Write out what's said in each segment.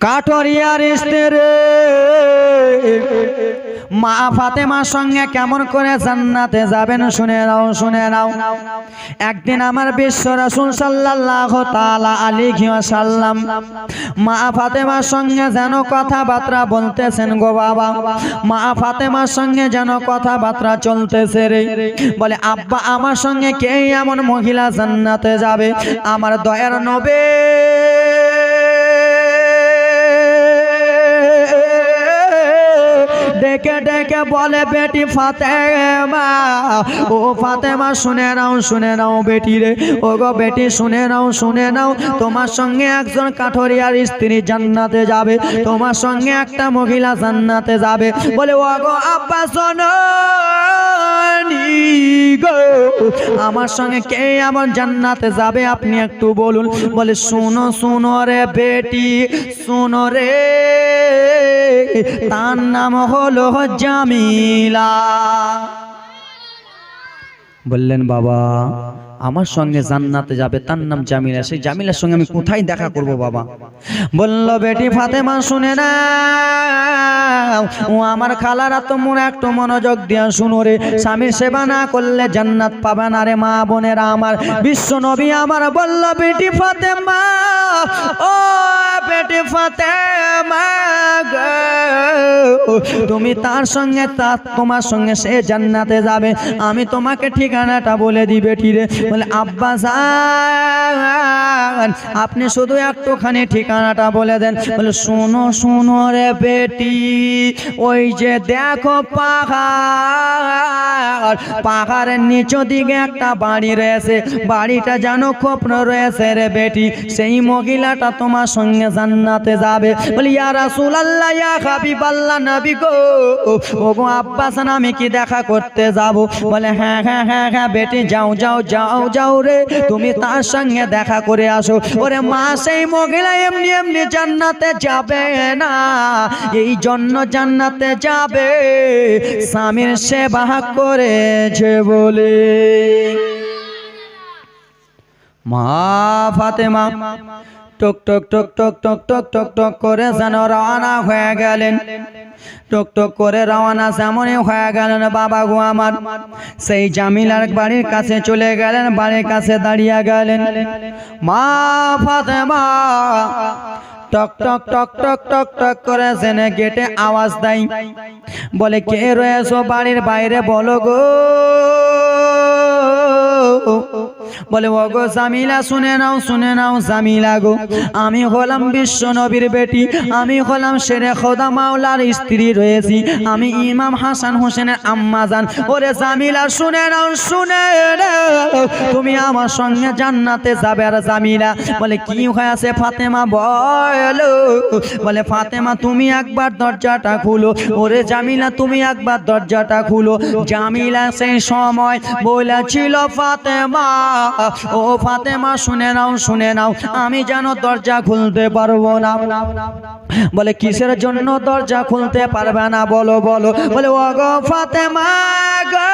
কাঠরিয়ার স্ত্রী মা ফাতেমার সঙ্গে কেমন করে জান্নাতে যাবেন শুনে নাও শুনে নাও। একদিন আমার বিশ্ব রাসূল সাল্লাল্লাহু তাআলা আলাইহি ওয়াসাল্লাম মা ফাতেমার সঙ্গে যেন কথাবার্তা বলতেছেন গো বাবা। মা ফাতেমার সঙ্গে যেন কথাবার্তা চলতেছে রে। বলে, আব্বা, আমার সঙ্গে কে এমন মহিলা জান্নাতে যাবে? আমার দয়ার নবে। ডেকে ডেকে বলে, বেটি ফাতেমা, ও ফাতেমা, শুনে নাও শুনে নাও বেটি রে। ও গো বেটি, শুনে নাও শুনে নাও, তোমার সঙ্গে একজন কাঠরিয়ার স্ত্রী জান্নাতে যাবে। তোমার সঙ্গে একটা মহিলা জান্নাতে যাবে। বলে ও গো আব্বা, শোনো আমার সঙ্গে কে আমার জান্নাতে যাবে? আপনি একটু বলুন। বলে, শুনো শুনো রে বেটি, শুনো রে। তার নাম হলো জামিলা। বললেন, বাবা আমার সঙ্গে জান্নাতে যাবে তার নাম জামিলা সেই জামিলার সঙ্গে আমি কোথায় দেখা করব বাবা? বলল বেটি ফাতেমা শুনে না ও আমার খালারা তো মনে একটু মনোযোগ দিয়া শুনো রে। স্বামীর সেবা না করলে জান্নাত পাবে না রে মা বোনেরা আমার। বিশ্ব নবী আমার বলল বেটি ফাতেমা ও বেটি ফাতেমা তুমি তার সঙ্গে তার তোমার সঙ্গে সে জান্নাতে যাবে। আমি তোমাকে ঠিকানাটা বলে দিবে বেটি রে। বলে আব্বা যান আপনি শুধু একটুখানি ঠিকানাটা বলে দেন। বলে, শোনো শোনো রে বেটি, ওই যে দেখো পাহাড়, পাহাড়ের নিচ দিকে একটা বাড়ি রয়েছে। বাড়িটা যেন খোপড় রয়েছে রে বেটি, সেই মহিলাটা তোমার সঙ্গে জান্নাতে যাবে। বলি, ইয়া রাসূলুল্লাহ, ইয়া হাবিবাল্লাহ, নবী গো ও গো আব্বাস আমি কি দেখা করতে যাব? বলে হ্যাঁ হ্যাঁ হ্যাঁ হ্যাঁ বেটি, যাও যাও যাও। যাও যাও রে। তুমি তার সঙ্গে দেখা করে আসো। ওরে মা, সেই মহিলা এমনি এমনি জান্নাতে যাবে না। এই জন্য জান্নাতে যাবে। স্বামীর সেবা করেছে বলে। মা ফাতেমা টক টক টক টক টক টক টক টক করে যেন রওনা হয়ে গেলেন টক টক করে রওনা যেমনই হয়ে গেলেন বাবা গো আমার সেই জামিলার বাড়ির কাছে চলে গেলেন বাড়ির কাছে দাঁড়িয়ে গেলেন মা ফাতেমা টক টক টক টক টক টক করে জেনে গেটে আওয়াজ দেয় বলে কে রয়েছো বাড়ির বাইরে বলো গো বলে, ও গো জামিলা, শুনে নাও শুনে নাও জামিলা গো। আমি হলাম বিশ্ব নবীর বেটি, আমি হলাম শেরে খোদা মাওলার স্ত্রী রয়েছি। আমি ইমাম হাসান হোসেনের আম্মা জান। ওরে জামিলা, শুনে নাও, শুনে তুমি আমার সঙ্গে জান্নাতে যাবে আর জামিলা। বলে, কি হয়েছে ফাতেমা, বলো। বলে, ফাতেমা, তুমি একবার দরজাটা খুলো। ওরে জামিলা, তুমি একবার দরজাটা খুলো। জামিলা সেই সময় বলেছিল, ফাতেমা ও ফাতেমা, শুনে নাও শুনে নাও, আমি যেন দরজা খুলতে পারব না। বলে, কিসের জন্য দরজা খুলতে পারবে না? বলো বলো। বলে, ও গো ফাতেমা গো,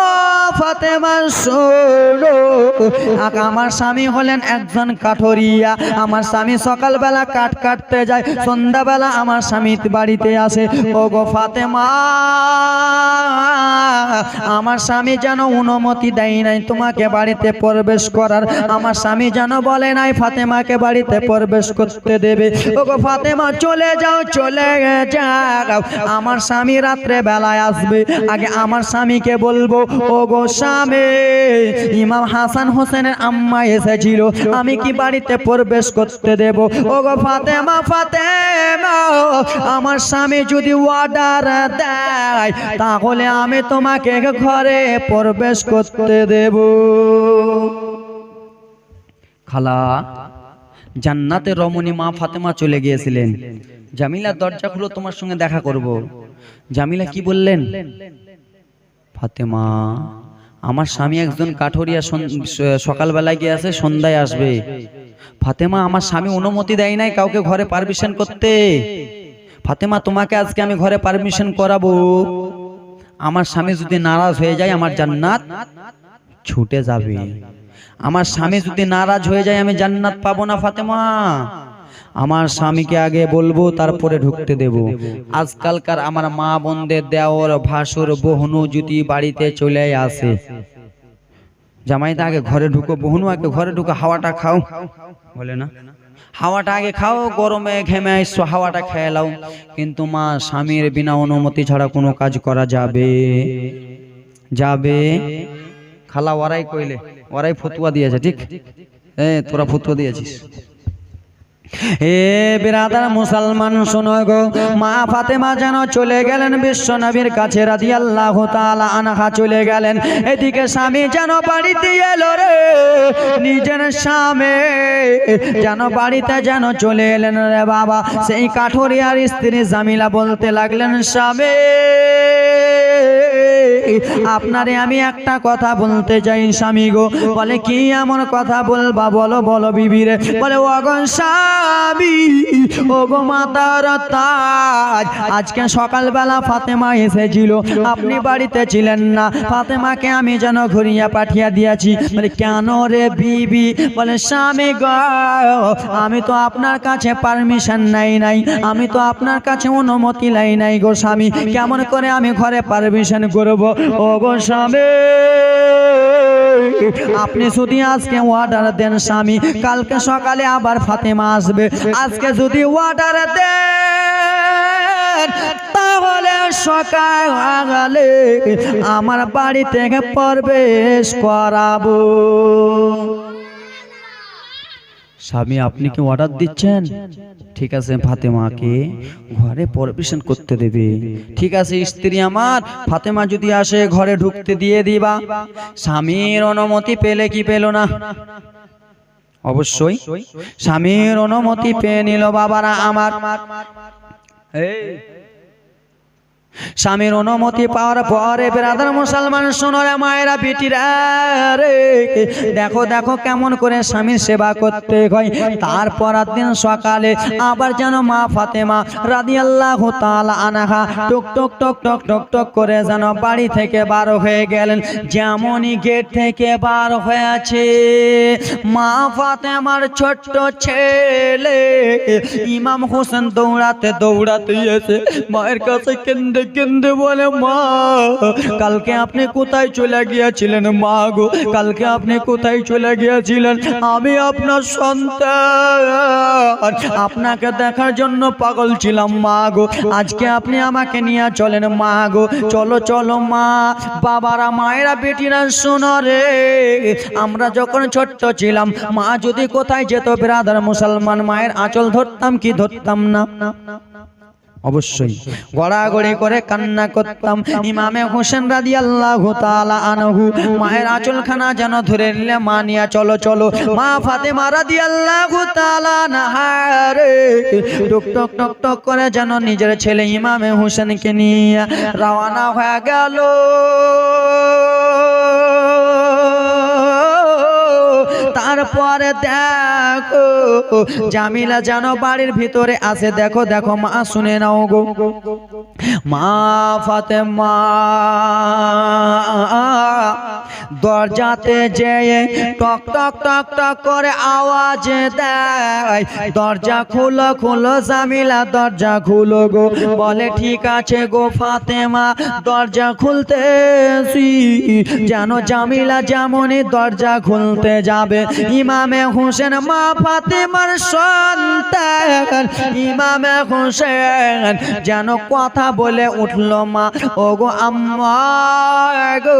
ও ফাতেমা, শোনো। আমার স্বামী হলেন একজন কাঠরিয়া। আমার স্বামী সকালবেলা কাঠ কাটতে যায়, সন্ধ্যাবেলা আমার স্বামী বাড়িতে আসে। ও গো ফাতেমা, আমার স্বামী যেন অনুমতি দেয় নাই, তোমাকে বাড়িতে প্রবেশ করার। আমার স্বামী যেন বলে নাই, ফাতেমাকে বাড়িতে প্রবেশ করতে দেবে। ও গো ফাতেমা, চলে যাও চলে যাও। আমার স্বামী রাত্রে বেলায় আসবে। আগে আমার স্বামীকে বলব ও গো স্বামী, ইমাম হাসান হোসেনের আম্মা এসেছিল। আমি কি বাড়িতে প্রবেশ করতে দেব? ও গো ফাতেমা ফাতেমা, আমার স্বামী যদি অর্ডার দেয়, তাহলে আমি তোমাকে ঘরে প্রবেশ করতে দেব। খালা, জান্নাতে রমণী মা ফাতেমা চলে গিয়েছিলেন। জামিলা দরজা খুলো তোমার সঙ্গে দেখা করব। জামিলা কি বললেন? ফাতেমা, আমার স্বামী একজন কাঠরিয়া সকালবেলায় গিয়ে আছে, সন্ধ্যায় আসবে। ফাতেমা, আমার স্বামী অনুমতি দেয় নাই কাউকে ঘরে পারমিশন করতে। ফাতেমা, তোমাকে আজকে আমি ঘরে পারমিশন করাবো। আমার স্বামী যদি নারাজ হয়ে যায় আমার জান্নাত। ছুটে যাবে আমার স্বামী যদি নারাজ হয়ে যায় আমি জান্নাত পাবো না ফাতেমা আমার স্বামীকে আগে বলব তারপরে ঢুকতে দেব আজকালকার আমার মা বোনদের দেওয়ার ভাসুর বহনু যদি বাড়িতে চলে আসে জামাইটা আগে ঘরে ঢুকো বহনু আগে ঘরে ঢুকো হাওয়াটা খাও বলে না হাওয়াটা আগে খাও গরমে ঘেমে এসছো হাওয়াটা খেয়ে লাও কিন্তু মা স্বামীর বিনা অনুমতি ছাড়া কোনো কাজ করা যাবে যাবে খালা ওরাই কইলে, ওরাই ফতুয়া দিয়েছে, ঠিক? এ, তোরা ফতুয়া দিয়েছিস। বিরাদার মুসলমান, শোনো গো, মা ফাতেমা যেন চলে গেলেন বিশ্ব নবীর কাছে রাজি আল্লাহ আনহা চলে গেলেন। এদিকে স্বামী যেন বাড়িতে এলো রে, নিজের স্বামী যেন বাড়িতে যেন চলে এলেন রে বাবা। সেই কাঠরিয়ার স্ত্রী জামিলা বলতে লাগলেন, স্বামী আপনারে আমি একটা কথা বলতে চাই স্বামী গো। বলে, কি এমন কথা বলবা? বলো বলো বিবিরে। বলে অগন স্বামী, ও গো মাতার তাজ আজকে সকালবেলা ফাতেমা এসেছিল। আপনি বাড়িতে ছিলেন না। ফাতেমাকে আমি যেন ঘুরিয়ে পাঠিয়ে দিয়েছি। বলে, কেন রে বিবি? বলে, স্বামী গো, আমি তো আপনার কাছে পারমিশন নাই নাই। আমি তো আপনার কাছে অনুমতি লাই নাই গো স্বামী। কেমন করে আমি ঘরে পারমিশন করব? স্বামী। আপনি যদি আজকে অর্ডার দেন স্বামী, কালকে সকালে আবার ফাতেমা আসবে। আজকে যদি অর্ডার দেন, তাহলে সকালে আমার বাড়ি থেকে প্রবেশ করাবো। স্বামী, আপনি কি অর্ডার দিচ্ছেন? ঠিক আছে, ফাতেমাকে ঘরে পরিবেশন করতে দেবে। ঠিক আছে, স্ত্রী আমার, ফাতেমা যদি আসে, ঘরে ঢুকতে দিয়ে দিবা। স্বামীর অনুমতি পেলে কি পেল না? অবশ্যই, স্বামীর অনুমতি পেয়ে নিল বাবারা আমার। এই স্বামীর অনুমতি পাওয়ার পরে বেরাদার মুসলমান শোনরে মায়েরা, বেটিরা দেখো দেখো কেমন করে স্বামীর সেবা করতে হয়। তারপর দিন সকালে আবার যেন মা ফাতেমা রাদিয়াল্লাহু তাআলা আনাহা টক টক টক টক টক টক করে যেন বাড়ি থেকে বার হয়ে গেলেন। যেমনই গেট থেকে বার হয়েছে মা ফাতেমার ছোট্ট ছেলে, ইমাম হোসেন দৌড়াতে দৌড়াতে এসে মায়ের কাছে কেন্দ্রে কেন্দ্রে বলে, মা, কালকে আপনি কোথায় চলে গিয়েছিলেন? মা গো, কালকে আপনি কোথায় চলে গিয়েছিলেন? আমি আপনার সন্তান। আপনাকে দেখার জন্য পাগল ছিলাম, মা গো। আজকে আপনি আমাকে নিয়ে চলেন, মা গো। চলো চলো, মা। বাবারা, মায়েরা, বেটিরা, শোনো রে। আমরা যখন ছোট্ট ছিলাম, মা যদি কোথায় যেত, বিরাদার মুসলমান, মায়ের আঁচল ধরতাম কি ধরতাম না? অবশ্যই। গড়াগড়ি করে কান্না করতাম। ইমামে হোসেন রাজি আল্লাহ আনহু মায়ের আঁচলখানা যেন ধরে নিলে মা নিয়া চলো চলো। মা ফাতেমা রাজি আল্লাহ টুক টক টক টক করে যেন নিজের ছেলে ইমামে হোসেনকে নিয়ে রওনা হয়ে গেল। তারপরে দেখো, জামিলা যেন বাড়ির ভিতরে আছে। দেখো দেখো, মা, শুনে নাও গো। মা ফাতেমা, দরজাতে যেয়ে টক টক টক টক করে আওয়াজ দেয়। দরজা খুলো খুলো, জামিলা, দরজা খুলো গো। বলে, ঠিক আছে গো ফাতেমা, দরজা খুলতেছি। যেন জামিলা যেমনই দরজা খুলতে যাবে ইমামে হোসেন মা ফাতেমার সন্তান। ইমামে হোসেন যেন কথা বলে উঠল, মা ও গো আম্মা গো,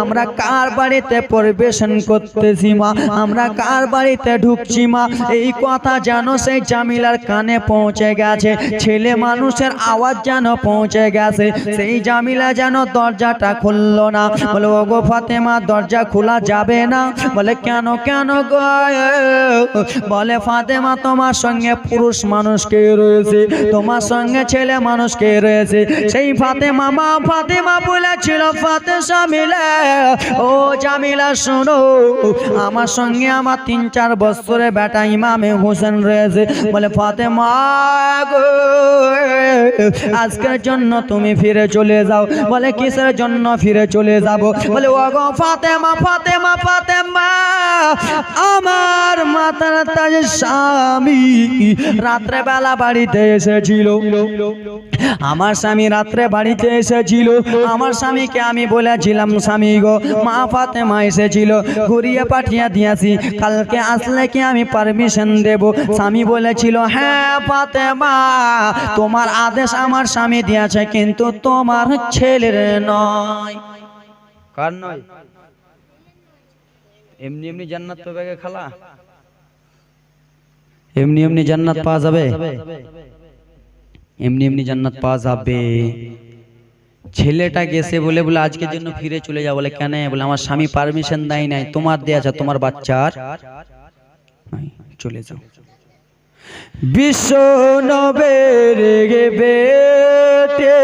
আমরা কার বাড়িতে পরিবেশন করতেছি, মা? আমরা কার বাড়িতে ঢুকছি, মা? এই কথা যেন সেই জামিলার কানে পৌঁছে গেছে। ছেলে মানুষের আওয়াজ যেন পৌঁছে গেছে। সেই জামিলা যেন দরজাটা খুললো না। বলে ও গো ফাতেমা, দরজা খোলা যাবে না? বলে, কেন কেন? গো বলে ফাতেমা, তোমার সঙ্গে পুরুষ মানুষ কে রয়েছে? তোমার সঙ্গে ছেলে মানুষ কে রয়েছে? সেই ফাতেমা মা ফাতেমা বলেছিল ফাতে জামিলা ও জামিলা, শোনো। আমার সঙ্গে আমার তিন চার বছরে বেটা ইমামে হোসেন রয়েছে। বলে, ফাতেমা গো, আজকের জন্য তুমি ফিরে চলে যাও। বলে, কিসের জন্য ফিরে চলে যাব? বলে ও গো ফাতেমা ফাতেমা ফাতেমা আমার মাতার তাজ স্বামী রাত্রে বেলা বাড়িতে এসেছিল। আমার স্বামী রাত্রে বাড়িতে এসেছিল। আমার স্বামীকে আমি বলেছিলাম, স্বামী গো, মা ফাতেমা এসেছিল। ঘুরিয়ে পাঠিয়ে দিয়েছি। কালকে আসলে কি আমি পারমিশন দেব? স্বামী বলেছিল হ্যাঁ ফাতেমা, তোমার আদেশ আমার স্বামী দিয়েছে, কিন্তু তোমার ছেলের নয়। কার নয়? এমনি এমনি জান্নাত পাবে গে খালা। এমনি এমনি জান্নাত পাওয়া যাবে। এমনি এমনি জান্নাত পাওয়া যাবে। ছেলেটা গেছে বলে বলে আজকের জন্য ফিরে চলে যাও বলে, কেন? বলে, আমার স্বামী পারমিশন দেয় নাই। তোমার দেয়া আছে, তোমার বাচ্চার। চলে যাও। বিশ্ব নবের বেটে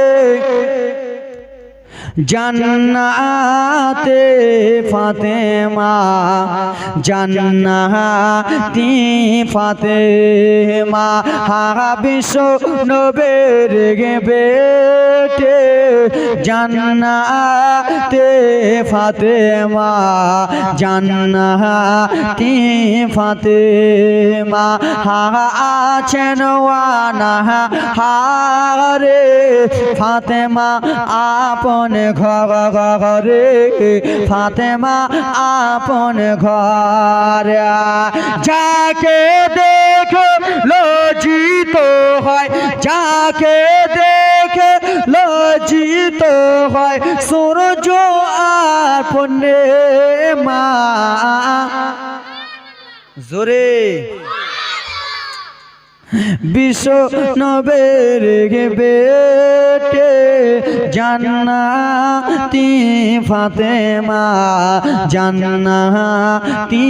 জান্নাতে ফাতেমা, জান্নাতি ফাতেমা হা বিশ্ব নবের বেটে জান্নাতে ফাতেমা, জান্নাতি ফাতেমা হা আছেন ওয়ানা, হারে ফাতেমা, আপন ঘরে ফাতেমা আপন ঘরে। যাকে দেখে লজিত হয়, যাকে দেখে লজিত হয়, সূর্য আর মা। জোরে। বিশ্ব নবের বেটে জান্নাতি ফাতেমা জান্নাতি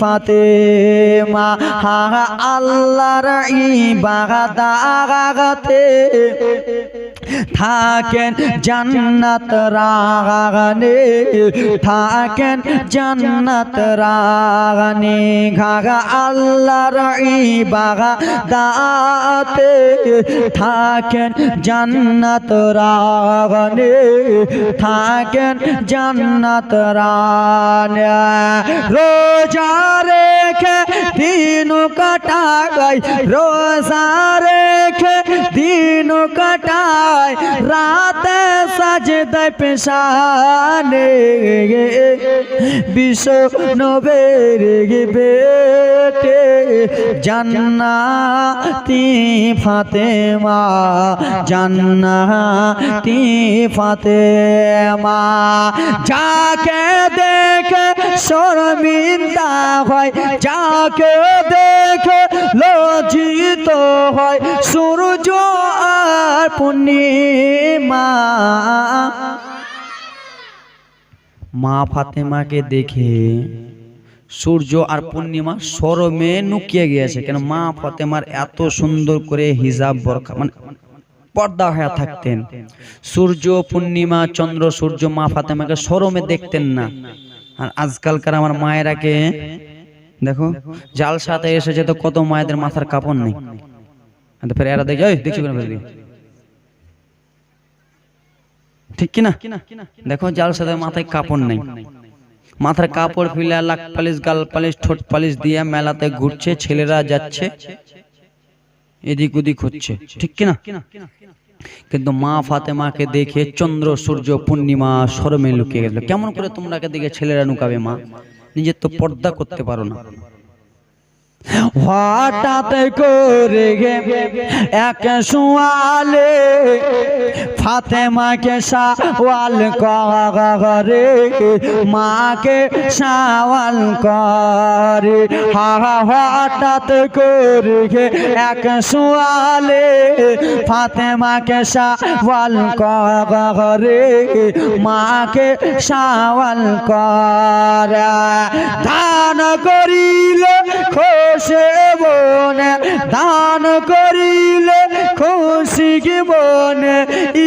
ফাতেমা। হা আল্লাহর ইবাদাতে থাকেন জান্নাত রাগানে থাকেন জান্নাত রাগানে। ঘাগা আল্লাহর ইবাগা দাতে থাকেন জান্নাত রাগানে থাকেন জান্নাত রানে রোজা রেখে দিন কাটাই রোজা রেখে দিন কাটায়, রাতে সাজদায় পেশানে গে। বেটে জান্নাতি ফাতেমা জান্নাতি ফাতেমা। যাকে দেখে শর্মিন্দা হয়, যাকে দেখে লজ্জিত হয়, সূর্য আর পূর্ণিমা। মা ফাতেমাকে দেখে সূর্য আর পূর্ণিমা সরমে নুকিয়ে গিয়েছে। কেন মা ফাতেমার এত সুন্দর করে হিজাব বরখা মানে পর্দা হয়ে থাকতেন। সূর্য, পূর্ণিমা, চন্দ্র, সূর্য মা ফাতেমাকে সরমে দেখতেন না। আর আজকালকার আমার মায়েরাকে দেখো জাল সাথে এসেছে তো কত মায়েদের মাথার কাপড় নেই। তো ফের এরা দেখে "এই, দেখছি কেন ফের ঠিক কিনা? দেখো জাল সাথে মাথায় কাপড় নেই। মাথার কাপড় ফিলে লাক পালিশ গাল পালিশ ঠোঁট পালিশ দিয়ে মেলাতে ঘুরছে ছেলেরা যাচ্ছে এদিক ওদিক হচ্ছে। ঠিক কিনা? কিন্তু মা ফাতেমাকে দেখে চন্দ্র সূর্য পূর্ণিমা শরমে লুকিয়ে গেল। কেমন করে তোমরাকে দেখে ছেলেরা নুকাবে মা? নিজের তো পর্দা করতে পারো না। হঠাৎ করে গে এক সুয়ালে ফাতেমাকে সাওয়াল করে, মাকে সাওয়াল করে। হা হঠাৎ করে গে এক সুয়ালে ফাতেমাকে সাওয়াল করে, মাকে সাওয়াল করে। দান করিলে খুশি বনে দান করিলে খুশি বনে?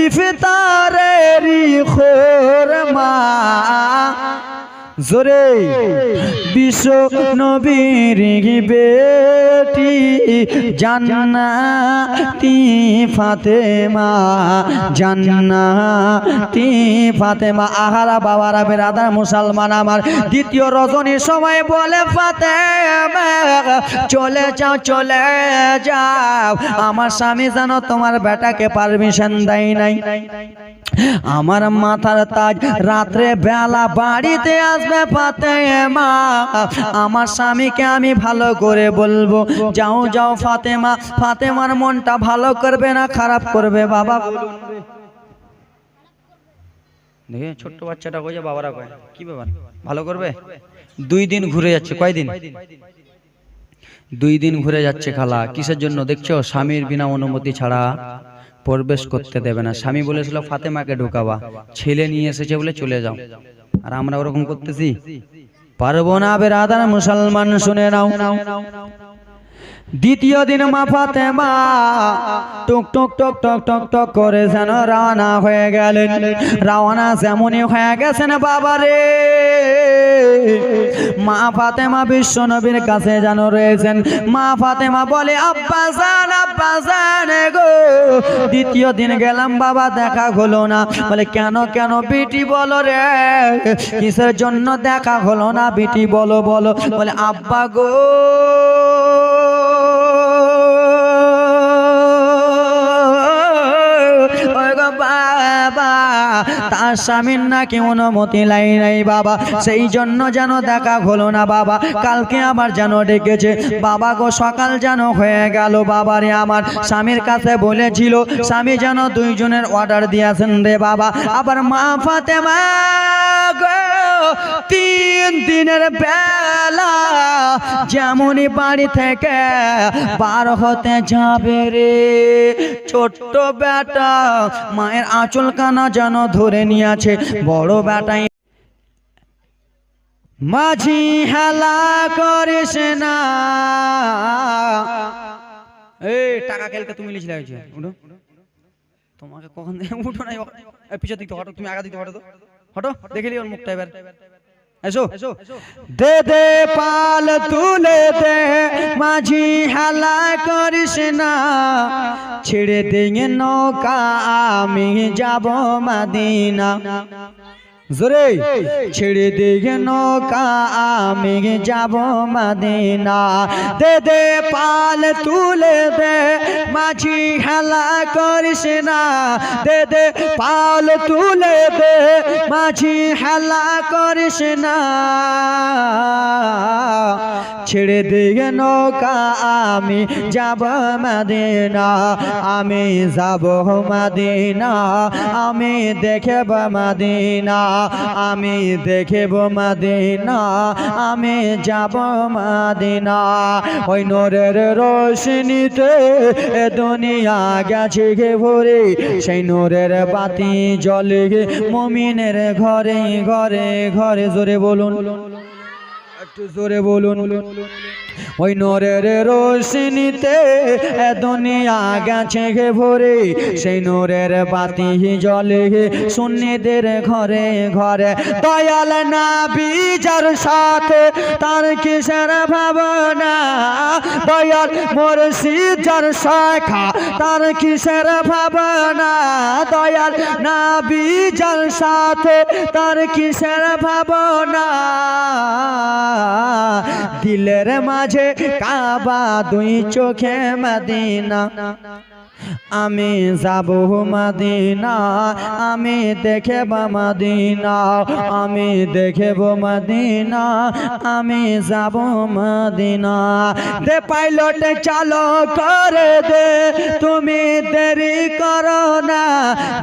ইফতারেরি খোরমা জোরে। বিশ্ব নবীর বেটি জান্নাতি ফাতেমা জান্নাতি ফাতেমা। আহারা বাবারা, বেরাদার, মুসলমান আমার। দ্বিতীয় রজনীর সময় বলে, ফাতেমা, চলে যাও চলে যাও। আমার স্বামী জানো তোমার বেটাকে পারমিশন দেয় নাই। আমার মাথার তাজ রাত্রে বেলা বাড়িতে আসবে ফাতেমা। আমার স্বামীকে আমি ভালো করে বলব। যাও যাও ফাতেমা। ফাতেমার মনটা ভালো করবে না খারাপ করবে বাবা? দেখে, ছোট্ট বাচ্চাটা কই বাবারা কয়? কি ব্যাপার? ভালো করবে? দুই দিন ঘুরে যাচ্ছে, কয়দিন? দুই দিন ঘুরে যাচ্ছে খালা। কিসের জন্য? দেখছ, স্বামীর বিনা অনুমতি ছাড়া প্রবেশ করতে দেবে না। স্বামী বলেছিল, ফাতেমাকে ঢোকাবা। ছেলে নিয়ে এসেছে বলে চলে যাও। আর আমরা ওরকম করতেছি। পারব না বেরাদার মুসলমান শুনে নাও। দ্বিতীয় দিন মা ফাতেমা টুক টুক টক টক টক টক করে যেন রানা হয়ে গেলেন। রওনা যেমনই হয়ে গেছেন বাবা রে মা ফাতেমা বিশ্ব নবীর কাছে যেন রয়েছেন। মা ফাতেমা বলে, আব্বা জান আব্বা জান গো। দ্বিতীয় দিন গেলাম বাবা, দেখা হলো না। বলে, কেন কেন বিটি বলো রে? কিসের জন্য দেখা হলো না বিটি বলো বলো। বলে, আব্বা গো তার স্বামীর নাকি অনুমতি লাই নাই বাবা। সেই জন্য যেন দেখা হলো না বাবা। কালকে আবার যেন ডেকেছে। বাবা গো, সকাল যেন হয়ে গেল বাবারে আমার। স্বামীর কাছে বলেছিল, স্বামী যেন দুইজনের অর্ডার দিয়েছেন রে বাবা। আবার মা ফাতেমা গো তিন দিনের বেলা যেমনই বাড়ি থেকে বার হতে যাবে রে। ছোট্ট বেটা, মায়ের আঁচল কানা যেন ধরে নিয়েছে। বড় বেটাই মাঝি হেলা করিস না। এই টাকা কেলকে তুমি লিখলে হয়েছে তোমাকে কখন উঠো এই পিছের দিকে হটো, তুমি আগা দিকে হটো তো। হটো দেখে ওর মুখটা এবার। এসো। দে দে পাল তুলে দে মাঝি হালা করিস না। ছেড়ে দিয়ে নৌকা আমি যাব মাদিনা। জোরে। ছেড়ে দিয়ে নৌকা আমি যাব মাদিনা। দে দে পাল তুলে দে মাঝি খেলা করিস না। দে দে পাল তুলে দে মাঝি খেলা করিস না। ছেড়ে দিয়ে নৌকা আমি যাব মাদিনা, আমি যাব মাদিনা, আমি দেখব মাদিনা, আমি দেখব মাদিনা, আমি যাব মাদিনা। ওই নোরের রোশনীতে এ দুনিয়া গেছে গে ভরে, সেই নোরের বাতি জলে মমিনের ঘরে ঘরে ঘরে। জোরে বলুন। একটু জোরে বলুন ওই নোরের রোশনীতে দুনিয়া গেছে গে ভরে। সেই নোরের বাতি জলে শূন্যদের ঘরে ঘরে। দয়াল না বিজার সাথে তার কিসের ভাবনা? দয়াল মোর সিজার শাখা তার কিসের ভাবনা? দয়াল না বিজার সাথে তার কিসের ভাবনা? দিলের মাঝে কাবা দুই চোখে মদিনা। আমি যাব মদিনা, আমি দেখব মদিনা, আমি দেখব মদিনা, আমি যাব মদিনা। দে পাইলট চালো করে দে, তুমি দেরি করো না।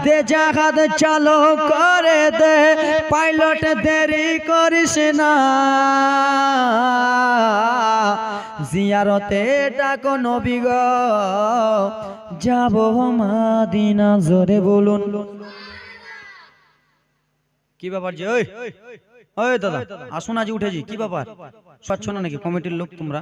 দে জাহাজ চালো করে দে, পাইলট, দেরি করিস না। জিয়ারতে ডাকো নবী গো যাব মাদিনা, জোরে বলুন। কি ব্যাপার যে? ওই দাদা, আসুন আজ উঠেছি। কি ব্যাপার? স্বচ্ছ না নাকি কমিটির লোক তোমরা?